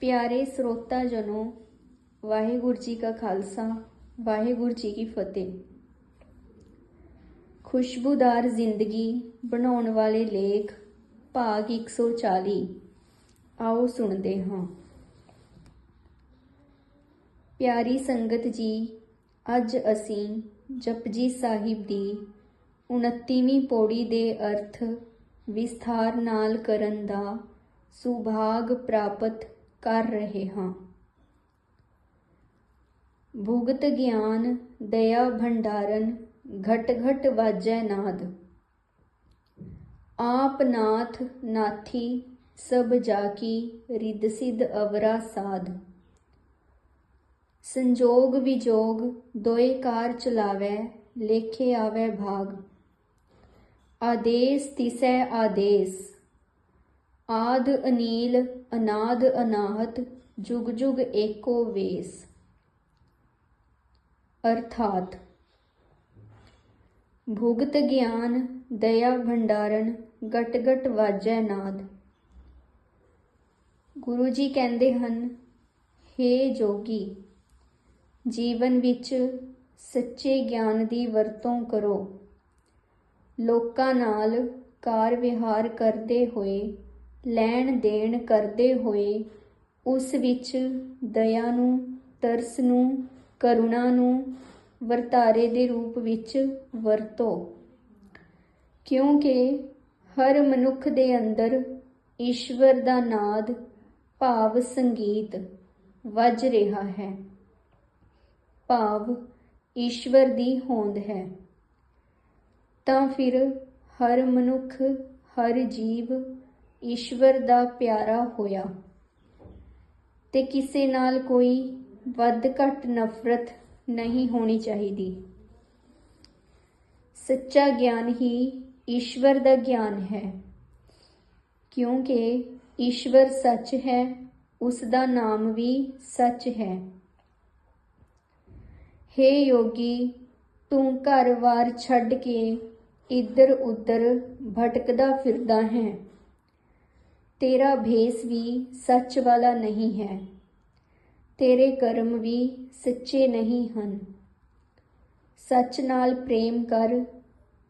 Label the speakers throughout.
Speaker 1: ਪਿਆਰੇ ਸਰੋਤਾ ਜਨੋ ਵਾਹਿਗੁਰੂ ਜੀ ਕਾ ਖਾਲਸਾ, ਵਾਹਿਗੁਰੂ ਜੀ ਕੀ ਫਤਿਹ। ਖੁਸ਼ਬੂਦਾਰ ਜ਼ਿੰਦਗੀ ਬਣਾਉਣ ਵਾਲੇ ਲੇਖ, ਭਾਗ 140 ਆਓ ਸੁਣਦੇ ਹਾਂ। ਪਿਆਰੀ ਸੰਗਤ ਜੀ, ਅੱਜ ਅਸੀਂ ਜਪਜੀ ਸਾਹਿਬ ਦੀ 29ਵੀਂ ਪੌੜੀ ਦੇ ਅਰਥ ਵਿਸਥਾਰ ਨਾਲ ਕਰਨ ਦਾ ਸੁਭਾਗ ਪ੍ਰਾਪਤ ਕਰ ਰਹੇ ਹਾਂ। ਭੁਗਤ ਗਿਆਨ, ਦਇਆ ਭੰਡਾਰਨ ਘਟ ਘਟ ਵਾਜੈ ਨਾਦ। ਆਪ ਨਾਥ, ਨਾਥੀ, ਸਭ ਜਾਕੀ ਰਿਦ ਸਿਧ ਅਵਰਾ ਸਾਧ ਸੰਜੋਗ ਵਿਜੋਗ, ਦੋਏ ਕਾਰ ਚਲਾਵੈ, ਲੇਖੇ ਆਵੈ ਭਾਗ। ਆਦੇਸ ਤਿਸੈ ਆਦੇਸ। ਆਦ ਅਨੀਲ, ਅਨਾਦ ਅਨਾਹਤ, ਜੁਗ ਜੁਗ ਏਕੋ ਵੇਸ। ਅਰਥਾਤ, ਭੁਗਤ ਗਿਆਨ, ਦਇਆ ਭੰਡਾਰਨ, ਗਟ ਗਟ ਵਾਜੈ ਨਾਦ। ਗੁਰੂ ਜੀ ਕਹਿੰਦੇ ਹਨ हे ਜੋਗੀ, ਜੀਵਨ ਵਿੱਚ ਸੱਚੇ ਗਿਆਨ ਦੀ ਵਰਤੋਂ ਕਰੋ। ਲੋਕਾਂ ਨਾਲ ਕਾਰ ਵਿਹਾਰ ਕਰਦੇ ਹੋਏ ਲੈਣ ਦੇਣ ਕਰਦੇ ਹੋਏ ਉਸ ਵਿੱਚ ਦਇਆ ਨੂੰ, ਤਰਸ ਨੂੰ, ਕਰੁਣਾ ਨੂੰ ਵਰਤਾਰੇ ਦੇ ਰੂਪ ਵਿੱਚ ਵਰਤੋ। ਕਿਉਂਕਿ ਹਰ ਮਨੁੱਖ ਦੇ ਅੰਦਰ ਈਸ਼ਵਰ ਦਾ ਨਾਦ ਭਾਵ ਸੰਗੀਤ ਵੱਜ ਰਿਹਾ ਹੈ। ਭਾਵ ਈਸ਼ਵਰ ਦੀ ਹੋਂਦ ਹੈ। ਤਾਂ ਫਿਰ ਹਰ ਮਨੁੱਖ, ਹਰ ਜੀਵ ਈਸ਼ਵਰ ਦਾ ਪਿਆਰਾ ਹੋਇਆ। ਤੇ ਕਿਸੇ ਨਾਲ ਕੋਈ ਵੱਧ ਘੱਟ ਨਫ਼ਰਤ ਨਹੀਂ ਹੋਣੀ ਚਾਹੀਦੀ। ਸੱਚਾ ਗਿਆਨ ਹੀ ਈਸ਼ਵਰ ਦਾ ਗਿਆਨ ਹੈ, ਕਿਉਂਕਿ ਈਸ਼ਵਰ ਸੱਚ ਹੈ ਉਸ ਦਾ ਨਾਮ ਵੀ ਸੱਚ ਹੈ। हे ਯੋਗੀ, ਤੂੰ ਘਰ ਵਾਰ ਛੱਡ ਕੇ ਇੱਧਰ ਉੱਧਰ ਭਟਕਦਾ ਫਿਰਦਾ ਹੈ। ਤੇਰਾ ਭੇਸ ਵੀ ਸੱਚ ਵਾਲਾ ਨਹੀਂ ਹੈ। ਤੇਰੇ ਕਰਮ ਵੀ ਸੱਚੇ ਨਹੀਂ ਹਨ। ਸੱਚ ਨਾਲ ਪ੍ਰੇਮ ਕਰ,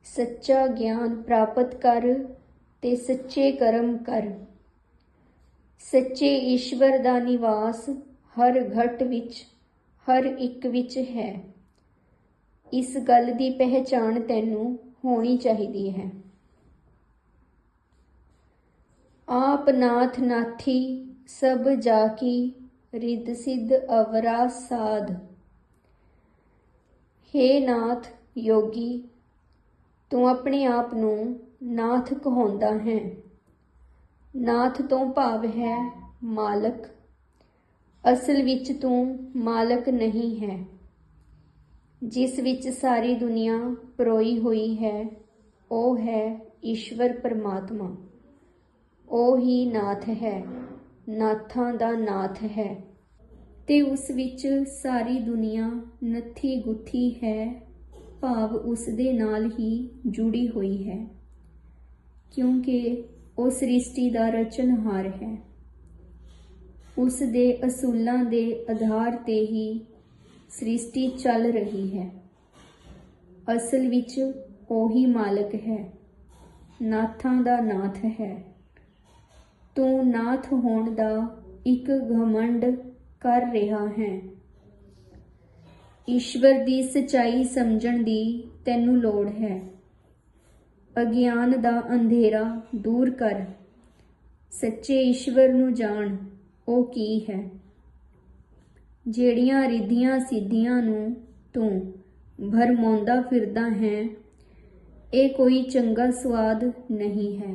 Speaker 1: ਸੱਚਾ ਗਿਆਨ ਪ੍ਰਾਪਤ ਕਰ ਤੇ ਸੱਚੇ ਕਰਮ ਕਰ। ਸੱਚੇ ਈਸ਼ਵਰ ਦਾ ਨਿਵਾਸ ਹਰ ਘਟ ਵਿੱਚ, ਹਰ ਇੱਕ ਵਿੱਚ ਹੈ। ਇਸ ਗੱਲ ਦੀ ਪਹਿਚਾਣ ਤੈਨੂੰ ਹੋਣੀ ਚਾਹੀਦੀ ਹੈ। ਆਪ ਨਾਥ ਨਾਥੀ, ਸਭ ਜਾ ਕੀ ਰਿਦ ਸਿਧ ਅਵਰਾ ਸਾਧ। ਹੇ ਨਾਥ ਯੋਗੀ, ਤੂੰ ਆਪਣੇ ਆਪ ਨੂੰ ਨਾਥ ਕਹਾਉਂਦਾ ਹੈ। ਨਾਥ ਤੋਂ ਭਾਵ ਹੈ ਮਾਲਕ। ਅਸਲ ਵਿੱਚ ਤੂੰ ਮਾਲਕ ਨਹੀਂ ਹੈ। ਜਿਸ ਵਿੱਚ ਸਾਰੀ ਦੁਨੀਆ ਪਰੋਈ ਹੋਈ ਹੈ, ਉਹ ਹੈ ਈਸ਼ਵਰ ਪਰਮਾਤਮਾ। ਉਹ ਹੀ ਨਾਥ ਹੈ, ਨਾਥਾਂ ਦਾ ਨਾਥ ਹੈ। ਤੇ ਉਸ ਵਿੱਚ ਸਾਰੀ ਦੁਨੀਆ ਨੱਥੀ ਗੁੱਥੀ ਹੈ, ਭਾਵ ਉਸ ਦੇ ਨਾਲ ਹੀ ਜੁੜੀ ਹੋਈ ਹੈ। ਕਿਉਂਕਿ ਉਹ ਸ੍ਰਿਸ਼ਟੀ ਦਾ ਰਚਨਹਾਰ ਹੈ। ਉਸ ਦੇ ਅਸੂਲਾਂ ਦੇ ਆਧਾਰ ਤੇ ਹੀ ਸ੍ਰਿਸ਼ਟੀ ਚੱਲ ਰਹੀ ਹੈ। ਅਸਲ ਵਿੱਚ ਉਹੀ ਮਾਲਕ ਹੈ, ਨਾਥਾਂ ਦਾ ਨਾਥ ਹੈ। ਤੂੰ ਨਾਥ ਹੋਣ ਦਾ ਇੱਕ ਘਮੰਡ ਕਰ ਰਿਹਾ ਹੈ। ਈਸ਼ਵਰ ਦੀ ਸਚਾਈ ਸਮਝਣ ਦੀ ਤੈਨੂੰ ਲੋੜ ਹੈ। ਅਗਿਆਨ ਦਾ ਅੰਧੇਰਾ ਦੂਰ ਕਰ। ਸੱਚੇ ਈਸ਼ਵਰ ਨੂੰ ਜਾਣ, ਉਹ ਕੀ ਹੈ? ਜਿਹੜੀਆਂ ਰਿੱਧੀਆਂ ਸਿੱਧੀਆਂ ਨੂੰ ਤੂੰ ਭਰਮਾਉਂਦਾ ਫਿਰਦਾ ਹੈ, ਇਹ ਕੋਈ ਚੰਗਾ ਸਵਾਦ ਨਹੀਂ ਹੈ।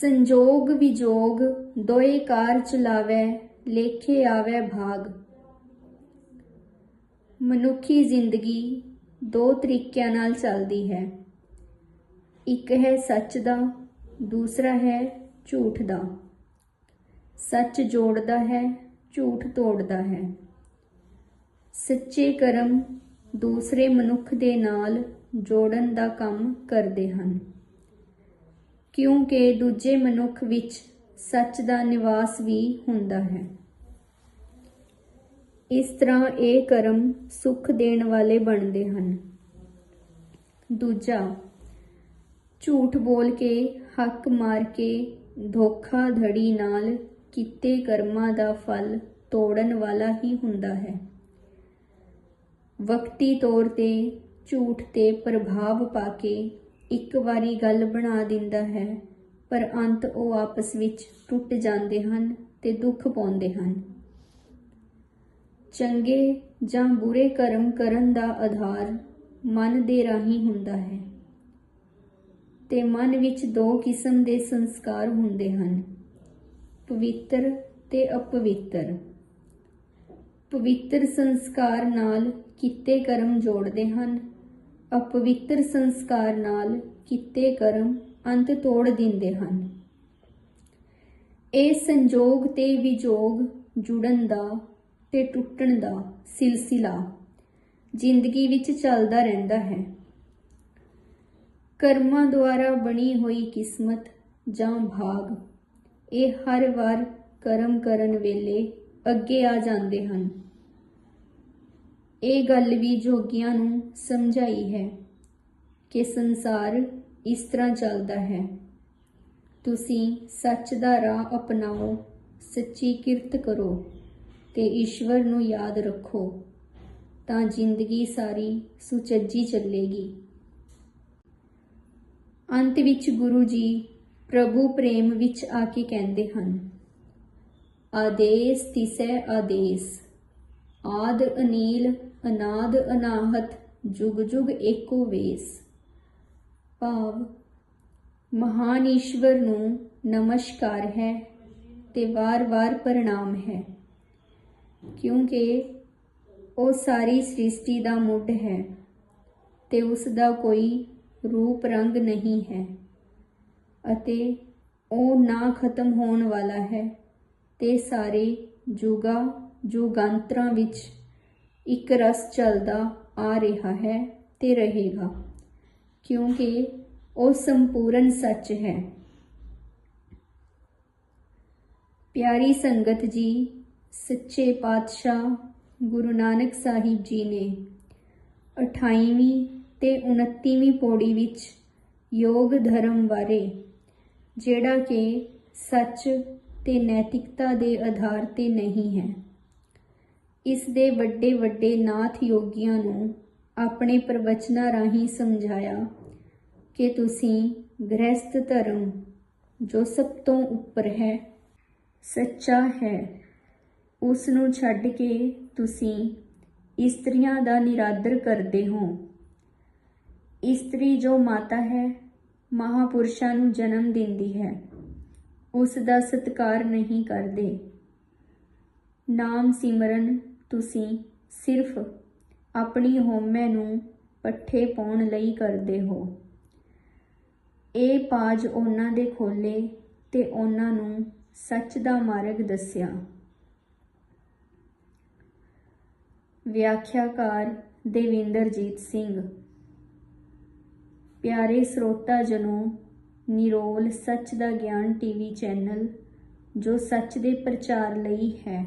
Speaker 1: ਸੰਜੋਗ ਵਿਜੋਗ ਦੋਏ ਕਾਰ ਚਲਾਵੈ, ਲੇਖੇ ਆਵੈ ਭਾਗ। ਮਨੁੱਖੀ ਜ਼ਿੰਦਗੀ ਦੋ ਤਰੀਕਿਆਂ ਨਾਲ ਚੱਲਦੀ ਹੈ। ਇੱਕ ਹੈ ਸੱਚ ਦਾ, ਦੂਸਰਾ ਹੈ ਝੂਠ ਦਾ। ਸੱਚ ਜੋੜਦਾ ਹੈ, ਝੂਠ ਤੋੜਦਾ ਹੈ। ਸੱਚੇ ਕਰਮ ਦੂਸਰੇ ਮਨੁੱਖ ਦੇ ਨਾਲ ਜੋੜਨ ਦਾ ਕੰਮ ਕਰਦੇ ਹਨ। ਕਿਉਂਕਿ ਦੂਜੇ ਮਨੁੱਖ ਵਿੱਚ ਸੱਚ ਦਾ ਨਿਵਾਸ ਵੀ ਹੁੰਦਾ ਹੈ। ਇਸ ਤਰ੍ਹਾਂ ਇਹ ਕਰਮ ਸੁਖ ਦੇਣ ਵਾਲੇ ਬਣਦੇ ਹਨ। ਦੂਜਾ, ਝੂਠ ਬੋਲ ਕੇ, ਹੱਕ ਮਾਰ ਕੇ ਧੋਖਾ ਧੜੀ ਨਾਲ ਕੀਤੇ ਕਰਮਾਂ ਦਾ ਫਲ ਤੋੜਨ ਵਾਲਾ ਹੀ ਹੁੰਦਾ ਹੈ। ਵਕਤੀ ਤੌਰ ਤੇ ਝੂਠ ਤੇ ਪ੍ਰਭਾਵ ਪਾ ਕੇ ਇੱਕ ਵਾਰੀ ਗੱਲ ਬਣਾ ਦਿੰਦਾ ਹੈ, ਪਰ ਅੰਤ ਉਹ ਆਪਸ ਵਿੱਚ ਟੁੱਟ ਜਾਂਦੇ ਹਨ ਤੇ ਦੁੱਖ ਪਾਉਂਦੇ ਹਨ। ਚੰਗੇ ਜਾਂ ਬੁਰੇ ਕਰਮ ਕਰਨ ਦਾ ਆਧਾਰ ਮਨ ਦੇ ਰਾਹੀਂ ਹੁੰਦਾ ਹੈ ਤੇ ਮਨ ਵਿੱਚ ਦੋ ਕਿਸਮ ਦੇ ਸੰਸਕਾਰ ਹੁੰਦੇ ਹਨ, ਪਵਿੱਤਰ ਤੇ ਅਪਵਿੱਤਰ। ਪਵਿੱਤਰ ਸੰਸਕਾਰ ਨਾਲ ਕੀਤੇ ਕਰਮ ਜੋੜਦੇ ਹਨ ਅਪਵਿੱਤਰ ਸੰਸਕਾਰ ਨਾਲ ਕੀਤੇ ਕਰਮ ਅੰਤ ਤੋੜ ਦਿੰਦੇ ਹਨ। ਇਹ ਸੰਜੋਗ ਤੇ ਵਿਜੋਗ ਜੁੜਨ ਦਾ ਤੇ ਟੁੱਟਣ ਦਾ ਸਿਲਸਿਲਾ ਜ਼ਿੰਦਗੀ ਵਿੱਚ ਚੱਲਦਾ ਰਹਿੰਦਾ ਹੈ। ਕਰਮਾਂ ਦੁਆਰਾ ਬਣੀ ਹੋਈ ਕਿਸਮਤ ਜਾਂ ਭਾਗ, ਇਹ ਹਰ ਵਾਰ ਕਰਮ ਕਰਨ ਵੇਲੇ ਅੱਗੇ ਆ ਜਾਂਦੇ ਹਨ। ਇਹ ਗੱਲ ਵੀ ਜੋਗੀਆਂ ਨੂੰ ਸਮਝਾਈ ਹੈ ਕਿ ਸੰਸਾਰ ਇਸ ਤਰ੍ਹਾਂ ਚੱਲਦਾ ਹੈ। ਤੁਸੀਂ ਸੱਚ ਦਾ ਰਾਹ ਅਪਣਾਓ, ਸੱਚੀ ਕਿਰਤ ਕਰੋ ਤੇ ਈਸ਼ਵਰ ਨੂੰ ਯਾਦ ਰੱਖੋ, ਤਾਂ ਜ਼ਿੰਦਗੀ ਸਾਰੀ ਸੁਚੱਜੀ ਚੱਲੇਗੀ। ਅੰਤ ਵਿੱਚ ਗੁਰੂ ਜੀ ਪ੍ਰਭੂ ਪ੍ਰੇਮ ਵਿੱਚ ਆ ਕੇ ਕਹਿੰਦੇ ਹਨ, ਆਦੇਸ ਤਿਸੈ ਆਦੇਸ। ਆਦ ਅਨੀਲ, ਅਨਾਦ ਅਨਾਹਤ, ਜੁਗ ਜੁਗ ਏਕੋ ਵੇਸ। ਭਾਵ, ਮਹਾਨ ਈਸ਼ਵਰ ਨੂੰ ਨਮਸਕਾਰ ਹੈ ਤੇ ਵਾਰ-ਵਾਰ ਪ੍ਰਣਾਮ ਹੈ। ਕਿਉਂਕਿ ਉਹ ਸਾਰੀ ਸ੍ਰਿਸ਼ਟੀ ਦਾ ਮੁੱਢ ਹੈ ਤੇ ਉਸ ਦਾ ਕੋਈ ਰੂਪ ਰੰਗ ਨਹੀਂ ਹੈ ਅਤੇ ਉਹ ਨਾ ਖਤਮ ਹੋਣ ਵਾਲਾ ਹੈ ਤੇ ਸਾਰੇ ਜੁਗਾ ਜੁਗਾਂਤਰਾਂ ਵਿੱਚ ਇੱਕ ਰਸ ਚੱਲਦਾ ਆ ਰਿਹਾ ਹੈ ਤੇ ਰਹੇਗਾ, ਕਿਉਂਕਿ ਉਹ ਸੰਪੂਰਨ ਸੱਚ ਹੈ। ਪਿਆਰੀ ਸੰਗਤ ਜੀ, ਸੱਚੇ ਪਾਤਸ਼ਾਹ ਗੁਰੂ ਨਾਨਕ ਸਾਹਿਬ ਜੀ ਨੇ 28ਵੀਂ ਤੇ 29ਵੀਂ ਪੌੜੀ ਵਿੱਚ ਯੋਗ ਧਰਮ ਬਾਰੇ, ਜਿਹੜਾ ਕਿ ਸੱਚ ਤੇ ਨੈਤਿਕਤਾ ਦੇ ਆਧਾਰ ਤੇ ਨਹੀਂ ਹੈ ਇਸ ਦੇ ਵੱਡੇ ਵੱਡੇ ਨਾਥ ਯੋਗੀਆਂ ਨੂੰ ਆਪਣੇ ਪ੍ਰਵਚਨਾਂ ਰਾਹੀਂ ਸਮਝਾਇਆ ਕਿ ਤੁਸੀਂ ਗ੍ਰਸਥ ਧਰਮ ਜੋ ਸਭ ਤੋਂ ਉੱਪਰ ਹੈ, ਸੱਚਾ ਹੈ, ਉਸ ਨੂੰ ਛੱਡ ਕੇ ਤੁਸੀਂ ਇਸਤਰੀਆਂ ਦਾ ਨਿਰਾਦਰ ਕਰਦੇ ਹੋ। ਇਸਤਰੀ ਜੋ ਮਾਤਾ ਹੈ, ਮਹਾਪੁਰਸ਼ਾਂ ਨੂੰ ਜਨਮ ਦਿੰਦੀ ਹੈ, ਉਸ ਦਾ ਸਤਿਕਾਰ ਨਹੀਂ ਕਰਦੇ। ਨਾਮ ਸਿਮਰਨ ਤੁਸੀਂ ਸਿਰਫ ਆਪਣੀ ਹਉਮੈ ਨੂੰ ਪੱਠੇ ਪਾਉਣ ਲਈ ਕਰਦੇ ਹੋ। ਇਹ ਪਾਜ ਉਹਨਾਂ ਦੇ ਖੋਲੇ ਤੇ ਉਹਨਾਂ ਨੂੰ ਸੱਚ ਦਾ ਮਾਰਗ ਦੱਸਿਆ। ਵਿਆਖਿਆਕਾਰ ਦੇਵਿੰਦਰਜੀਤ ਸਿੰਘ। ਪਿਆਰੇ ਸਰੋਤਾ ਜਨੋ, ਨਿਰੋਲ ਸੱਚ ਦਾ ਗਿਆਨ ਟੀਵੀ ਚੈਨਲ, ਜੋ ਸੱਚ ਦੇ ਪ੍ਰਚਾਰ ਲਈ ਹੈ।